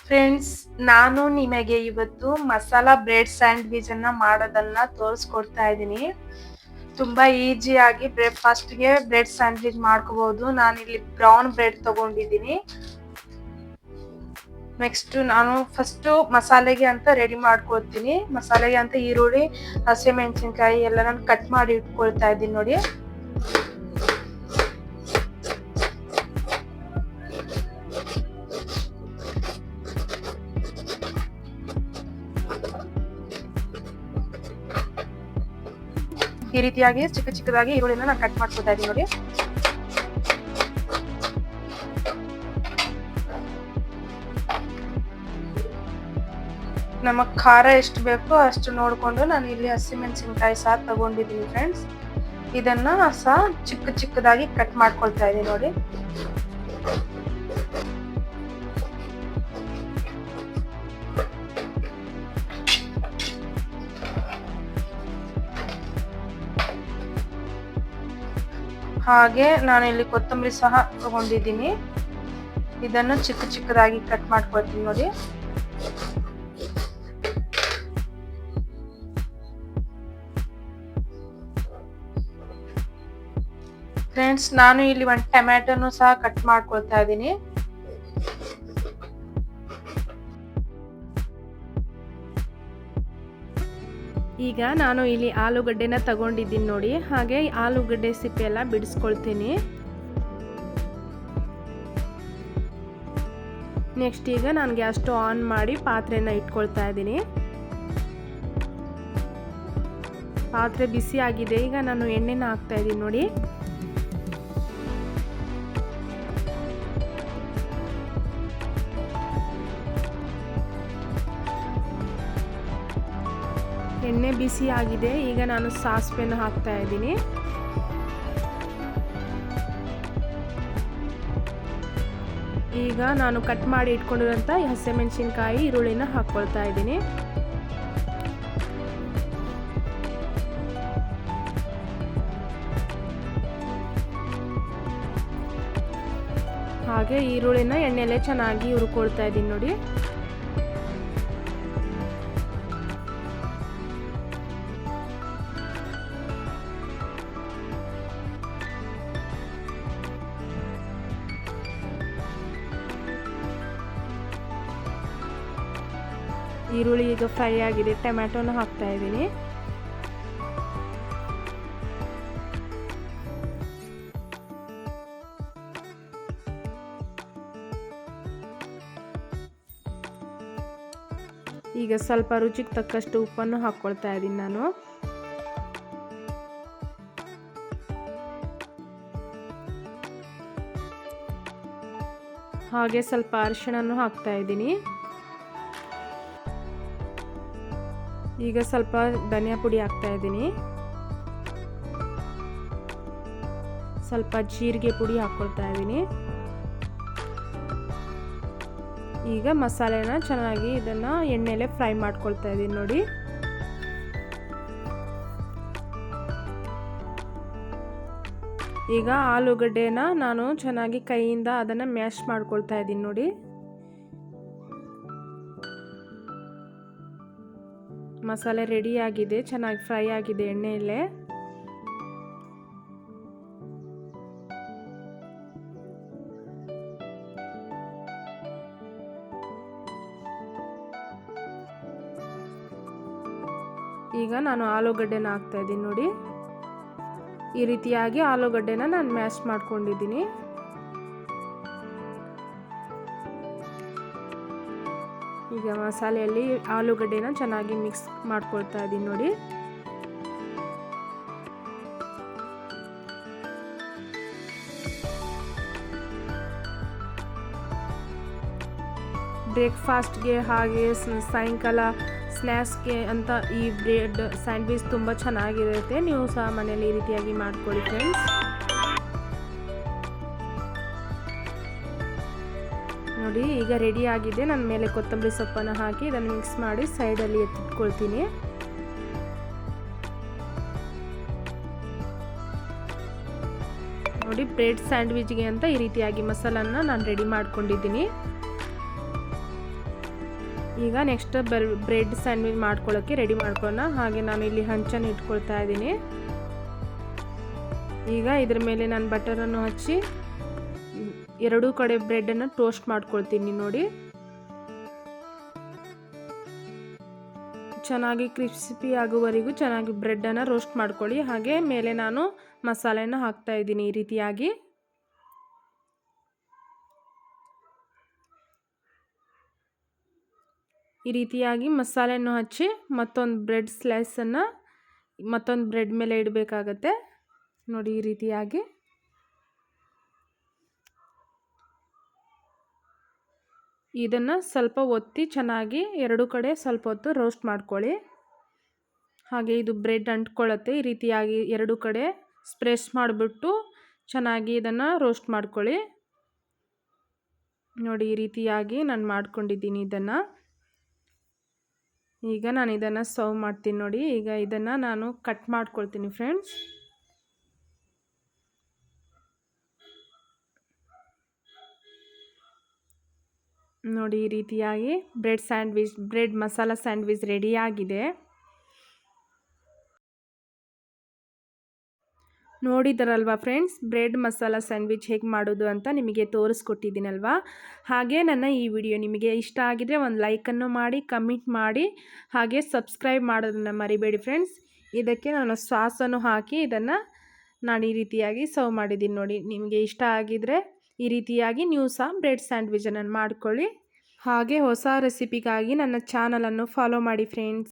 Friends ನಾನು ನಿಮಗೆ ಇವತ್ತು ಮಸಾಲಾ ಬ್ರೆಡ್ ಸ್ಯಾಂಡ್ವಿಚ್ ಅನ್ನ ಮಾಡೋದನ್ನ ತೋರಿಸ್ಕೊಡ್ತಾ ಇದ್ದೀನಿ. ತುಂಬಾ ಈಸಿಯಾಗಿ ಬ್ರೇಕ್ಫಾಸ್ಟ್ಗೆ ಬ್ರೆಡ್ ಸ್ಯಾಂಡ್ವಿಚ್ ಮಾಡ್ಕೋಬಹುದು ನಾನು ಇಲ್ಲಿ ಬ್ರೌನ್ ಬ್ರೆಡ್ ತಗೊಂಡಿದ್ದೀನಿ. ನೆಕ್ಸ್ಟ್ ನಾನು ಫಸ್ಟ್ ಮಸಾಲೆಗೆ ಅಂತ ರೆಡಿ ಮಾಡ್ಕೊಳ್ತೀನಿ ಮಸಾಲೆಗೆ ಅಂತ ಈರುಳ್ಳಿ, ಹಸಿಮೆಣಸಿನ್ಕಾಯಿ ಎಲ್ಲ ನಾನು ಕಟ್ ಮಾಡಿ ಇಟ್ಕೊಳ್ತಾ ಇದ್ದೀನಿ ನೋಡಿ. ಈ ರೀತಿಯಾಗಿ ಚಿಕ್ಕ ಚಿಕ್ಕದಾಗಿ ಈರುಳ್ಳಿನ ನಾನು ಕಟ್ ಮಾಡ್ಕೊತಾ ಇದ್ದೀನಿ ನೋಡಿ. ನಮಗ್ ಖಾರ ಎಷ್ಟು ಬೇಕೋ ಅಷ್ಟು ನೋಡ್ಕೊಂಡು ನಾನು ಇಲ್ಲಿ ಹಸಿಮೆಣಸಿನ್ಕಾಯಿ ಸಹ ತಗೊಂಡಿದ್ದೀನಿ ಫ್ರೆಂಡ್ಸ್ ಇದನ್ನ ಸಹ ಚಿಕ್ಕ ಚಿಕ್ಕದಾಗಿ ಕಟ್ ಮಾಡ್ಕೊಳ್ತಾ ಇದ್ದೀನಿ ನೋಡಿ. ಹಾಗೆ ನಾನು ಇಲ್ಲಿ ಕೊತ್ತಂಬರಿ ಸಹ ತಗೊಂಡಿದ್ದೀನಿ. ಇದನ್ನು ಚಿಕ್ಕ ಚಿಕ್ಕದಾಗಿ ಕಟ್ ಮಾಡ್ಕೊಳ್ತೀನಿ ನೋಡಿ. ಫ್ರೆಂಡ್ಸ್ ನಾನು ಇಲ್ಲಿ ಒಂದು ಟೊಮ್ಯಾಟೊನು ಸಹ ಕಟ್ ಮಾಡ್ಕೊಳ್ತಾ ಇದ್ದೀನಿ. ಈಗ ನಾನು ಇಲ್ಲಿ ಆಲೂಗಡ್ಡೆನ ತಗೊಂಡಿದ್ದೀನಿ ನೋಡಿ. ಹಾಗೆ ಆಲೂಗಡ್ಡೆ ಸಿಪ್ಪೆ ಎಲ್ಲ ಬಿಡಿಸ್ಕೊಳ್ತೀನಿ. ನೆಕ್ಸ್ಟ್ ಈಗ ನಾನು ಗ್ಯಾಸ್ ಸ್ಟವ್ ಆನ್ ಮಾಡಿ ಪಾತ್ರೆನ ಇಟ್ಕೊಳ್ತಾ ಇದ್ದೀನಿ. ಪಾತ್ರೆ ಬಿಸಿ ಆಗಿದೆ ಈಗ ನಾನು ಎಣ್ಣೆನ ಹಾಕ್ತಾ ಇದ್ದೀನಿ ನೋಡಿ. ಎಣ್ಣೆ ಬಿಸಿ ಆಗಿದೆ. ಈಗ ನಾನು ಸಾಸಿವೆನ ಹಾಕ್ತಾ ಇದ್ದೀನಿ. ಈಗ ನಾನು ಕಟ್ ಮಾಡಿ ಇಟ್ಕೊಂಡಿರೋಂಥ ಹಸಿಮೆಣಸಿನ್ಕಾಯಿ ಈರುಳ್ಳಿನ ಹಾಕ್ಕೊಳ್ತಾ ಇದ್ದೀನಿ. ಹಾಗೆ ಈರುಳ್ಳಿನ ಎಣ್ಣೆಲೆ ಚೆನ್ನಾಗಿ ಹುರ್ಕೊಳ್ತಾ ಇದ್ದೀನಿ ನೋಡಿ. ಈರುಳ್ಳಿ ಈಗ ಫ್ರೈ ಆಗಿದೆ, ಟೊಮ್ಯಾಟೊನ ಹಾಕ್ತಾ ಇದ್ದೀನಿ. ಈಗ ಸ್ವಲ್ಪ ರುಚಿಗೆ ತಕ್ಕಷ್ಟು ಉಪ್ಪನ್ನು ಹಾಕ್ಕೊಳ್ತಾ ಇದ್ದೀನಿ ನಾನು. ಹಾಗೆ ಸ್ವಲ್ಪ ಅರಿಶಿಣನು ಹಾಕ್ತಾ ಇದ್ದೀನಿ. ಈಗ ಸ್ವಲ್ಪ ಧನಿಯಾ ಪುಡಿ ಹಾಕ್ತಾ ಇದ್ದೀನಿ. ಸ್ವಲ್ಪ ಜೀರಿಗೆ ಪುಡಿ ಹಾಕ್ಕೊಳ್ತಾ ಇದ್ದೀನಿ. ಈಗ ಮಸಾಲೆನ ಚೆನ್ನಾಗಿ ಇದನ್ನು ಎಣ್ಣೆಲೆ ಫ್ರೈ ಮಾಡ್ಕೊಳ್ತಾ ಇದ್ದೀನಿ ನೋಡಿ. ಈಗ ಆಲೂಗಡ್ಡೆನ ನಾನು ಚೆನ್ನಾಗಿ ಕೈಯಿಂದ ಅದನ್ನು ಮ್ಯಾಶ್ ಮಾಡ್ಕೊಳ್ತಾ ಇದ್ದೀನಿ ನೋಡಿ. ಮಸಾಲೆ ರೆಡಿ ಆಗಿದೆ. ಚೆನ್ನಾಗಿ ಫ್ರೈ ಆಗಿದೆ ಎಣ್ಣೆಯಲ್ಲೇ. ಈಗ ನಾನು ಆಲೂಗಡ್ಡೆನ ಹಾಕ್ತಾ ಇದ್ದೀನಿ ನೋಡಿ. ಈ ರೀತಿಯಾಗಿ ಆಲೂಗಡ್ಡೆನ ನಾನು ಮ್ಯಾಶ್ ಮಾಡ್ಕೊಂಡಿದ್ದೀನಿ. ಈಗ ಮಸಾಲೆಯಲ್ಲಿ ಆಲೂಗಡ್ಡೆನ ಚೆನ್ನಾಗಿ ಮಿಕ್ಸ್ ಮಾಡ್ಕೊಳ್ತಾ ಇದ್ದೀನಿ ನೋಡಿ. ಬ್ರೇಕ್ಫಾಸ್ಟ್ಗೆ ಹಾಗೆ ಸಾಯಂಕಾಲ ಸ್ನ್ಯಾಕ್ಸ್ಗೆ ಅಂತ ಈ ಬ್ರೆಡ್ ಸ್ಯಾಂಡ್ವಿಚ್ ತುಂಬ ಚೆನ್ನಾಗಿರುತ್ತೆ. ನೀವು ಸಹ ಮನೇಲಿ ಈ ರೀತಿಯಾಗಿ ಮಾಡ್ಕೊಳ್ಳಿ ಫ್ರೆಂಡ್ಸ್ ನೋಡಿ, ಈಗ ರೆಡಿ ಆಗಿದೆ. ನನ್ನ ಮೇಲೆ ಕೊತ್ತಂಬರಿ ಸೊಪ್ಪನ್ನು ಹಾಕಿ ಇದನ್ನು ಮಿಕ್ಸ್ ಮಾಡಿ ಸೈಡಲ್ಲಿ ಎತ್ತಿಟ್ಕೊಳ್ತೀನಿ. ನೋಡಿ ಬ್ರೆಡ್ ಸ್ಯಾಂಡ್ವಿಚ್ಗೆ ಅಂತ ಈ ರೀತಿಯಾಗಿ ಮಸಾಲನ್ನ ನಾನು ರೆಡಿ ಮಾಡ್ಕೊಂಡಿದ್ದೀನಿ. ಈಗ ನೆಕ್ಸ್ಟ್ ಬರ್ ಬ್ರೆಡ್ ಸ್ಯಾಂಡ್ವಿಚ್ ಮಾಡ್ಕೊಳ್ಳೋಕ್ಕೆ ರೆಡಿ ಮಾಡ್ಕೊಳ್ಳೋಣ ಹಾಗೆ ನಾನು ಇಲ್ಲಿ ಹಂಚನ್ನು ಇಟ್ಕೊಳ್ತಾ ಇದ್ದೀನಿ. ಈಗ ಇದ್ರ ಮೇಲೆ ನಾನು ಬಟರನ್ನು ಹಚ್ಚಿ ಎರಡೂ ಕಡೆ ಬ್ರೆಡನ್ನು ಟೋಸ್ಟ್ ಮಾಡ್ಕೊಳ್ತೀನಿ ನೋಡಿ. ಚೆನ್ನಾಗಿ ಕ್ರಿಸ್ಪಿ ಆಗುವವರೆಗೂ ಚೆನ್ನಾಗಿ ಬ್ರೆಡ್ಡನ್ನು ರೋಸ್ಟ್ ಮಾಡ್ಕೊಳ್ಳಿ. ಹಾಗೆ ಮೇಲೆ ನಾನು ಮಸಾಲೆನ ಹಾಕ್ತಾ ಇದ್ದೀನಿ ಈ ರೀತಿಯಾಗಿ. ಈ ರೀತಿಯಾಗಿ ಮಸಾಲೆಯನ್ನು ಹಚ್ಚಿ ಮತ್ತೊಂದು ಬ್ರೆಡ್ ಸ್ಲೈಸನ್ನು ಮತ್ತೊಂದು ಬ್ರೆಡ್ ಮೇಲೆ ಇಡಬೇಕಾಗತ್ತೆ. ನೋಡಿ ಈ ರೀತಿಯಾಗಿ. ಇದನ್ನು ಸ್ವಲ್ಪ ಒತ್ತಿ ಚೆನ್ನಾಗಿ ಎರಡು ಕಡೆ ಸ್ವಲ್ಪ ಹೊತ್ತು ರೋಸ್ಟ್ ಮಾಡ್ಕೊಳ್ಳಿ. ಹಾಗೆ ಇದು ಬ್ರೆಡ್ ಅಂಟ್ಕೊಳ್ಳುತ್ತೆ ಈ ರೀತಿಯಾಗಿ ಎರಡು ಕಡೆ ಸ್ಪ್ರೆಸ್ ಮಾಡಿಬಿಟ್ಟು ಚೆನ್ನಾಗಿ ಇದನ್ನು ರೋಸ್ಟ್ ಮಾಡ್ಕೊಳ್ಳಿ. ನೋಡಿ ಈ ರೀತಿಯಾಗಿ ನಾನು ಮಾಡ್ಕೊಂಡಿದ್ದೀನಿ ಇದನ್ನು. ಈಗ ನಾನು ಇದನ್ನು ಸರ್ವ್ ಮಾಡ್ತೀನಿ ನೋಡಿ. ಈಗ ಇದನ್ನು ನಾನು ಕಟ್ ಮಾಡ್ಕೊಳ್ತೀನಿ ಫ್ರೆಂಡ್ಸ್ ನೋಡಿ ಈ ರೀತಿಯಾಗಿ bread sandwich bread masala sandwich ರೆಡಿಯಾಗಿದೆ ನೋಡಿದರಲ್ವಾ ಫ್ರೆಂಡ್ಸ್ ಬ್ರೆಡ್ ಮಸಾಲ ಸ್ಯಾಂಡ್ವಿಚ್ ಹೇಗೆ ಮಾಡೋದು ಅಂತ ನಿಮಗೆ ತೋರಿಸ್ಕೊಟ್ಟಿದ್ದೀನಲ್ವ? ಹಾಗೆ ನನ್ನ ಈ ವಿಡಿಯೋ ನಿಮಗೆ ಇಷ್ಟ ಆಗಿದರೆ ಒಂದು ಲೈಕನ್ನು ಮಾಡಿ ಕಮೆಂಟ್ ಮಾಡಿ, ಹಾಗೆ ಸಬ್ಸ್ಕ್ರೈಬ್ ಮಾಡೋದನ್ನು ಮರಿಬೇಡಿ ಫ್ರೆಂಡ್ಸ್ ಇದಕ್ಕೆ ನಾನು ಸಾಸನ್ನು ಹಾಕಿ ಇದನ್ನು ನಾನು ಈ ರೀತಿಯಾಗಿ ಸರ್ವ್ ಮಾಡಿದ್ದೀನಿ ನೋಡಿ, ನಿಮಗೆ ಇಷ್ಟ ಆಗಿದರೆ. ಈ ರೀತಿಯಾಗಿ ನೀವು ಸಹ ಬ್ರೆಡ್ ಸ್ಯಾಂಡ್ವಿಚನ್ನು ಮಾಡ್ಕೊಳ್ಳಿ. ಹಾಗೆ ಹೊಸ ರೆಸಿಪಿಗಾಗಿ ನನ್ನ ಚಾನಲನ್ನು ಫಾಲೋ ಮಾಡಿ ಫ್ರೆಂಡ್ಸ್